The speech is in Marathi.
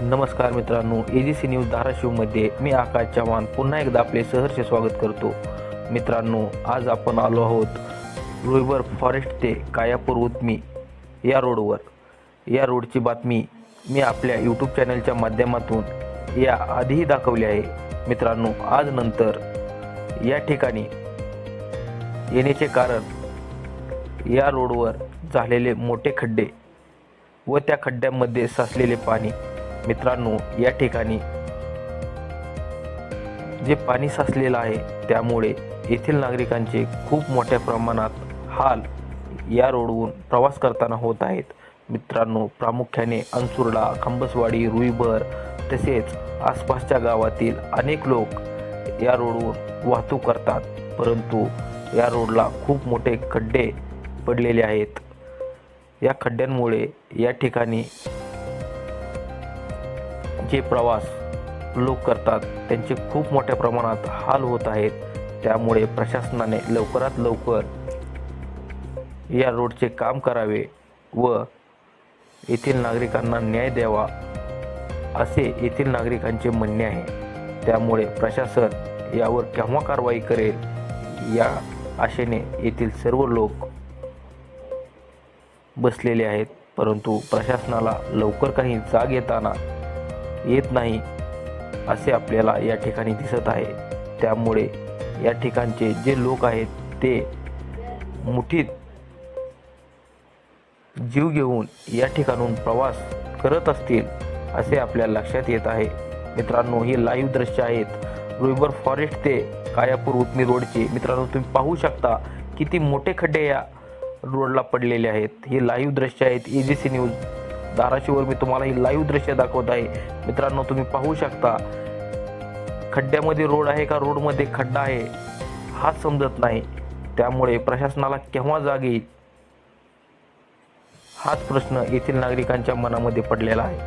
नमस्कार मित्रांनो ए जी सी न्यूज धाराशिवमध्ये मी आकाश चव्हाण पुन्हा एकदा आपले सहर्ष स्वागत करतो. मित्रांनो आज आपण आलो आहोत रुईबर फॉरेस्ट ते कायापूर उतमी या रोडवर. या रोडची बातमी मी आपल्या यूट्यूब चॅनलच्या माध्यमातून या आधीही दाखवली आहे. मित्रांनो आज नंतर या ठिकाणी येण्याचे कारण या रोडवर झालेले मोठे खड्डे व त्या खड्ड्यांमध्ये साचलेले पाणी. मित्रांनो या ठिकाणी जे पाणी साचलेलं आहे त्यामुळे येथील नागरिकांचे खूप मोठ्या प्रमाणात हाल या रोडवरून प्रवास करताना होत आहेत. मित्रांनो प्रामुख्याने अनसुर्डा खंबसवाडी रुईभर तसेच आसपासच्या गावातील अनेक लोक या रोडवर वाहतूक करतात. परंतु या रोडला खूप मोठे खड्डे पडलेले आहेत. या खड्ड्यांमुळे या ठिकाणी जे प्रवास लोक करतात त्यांचे खूप मोठ्या प्रमाणात हाल होत आहेत. त्यामुळे प्रशासनाने लवकरात लवकर या रोडचे काम करावे व येथील नागरिकांना न्याय द्यावा असे येथील नागरिकांचे म्हणणे आहे. त्यामुळे प्रशासन यावर केव्हा कारवाई करेल या आशेने येथील सर्व लोक बसलेले आहेत. परंतु प्रशासनाला लवकर काही जाग येताना येत नाही असे आपल्याला या ठिकाणी दिसत आहे. त्यामुळे या ठिकाणचे जे लोक आहेत ते मुठीत जीव घेऊन या ठिकाणून प्रवास करत असतील असे आपल्या लक्षात येत आहे. मित्रांनो ही लाईव्ह दृश्य आहेत. रुईबर फॉरेस्ट ते कायापूर उतमी रोडचे मित्रांनो तुम्ही पाहू शकता किती मोठे खड्डे या रोडला पडलेले आहेत. ही लाईव्ह दृश्य आहेत. ए जी सी न्यूज धाराशिववर मी तुम्हाला ही लाईव्ह दृश्य दाखवत आहे. मित्रांनो तुम्ही पाहू शकता खड्ड्यामध्ये रोड आहे का? रोडमध्ये खड्डा आहे. हा समजत नाही. त्यामुळे प्रशासनाला केव्हा जाग? येईल हाच प्रश्न येथील नागरिकांच्या मनामध्ये पडलेला आहे.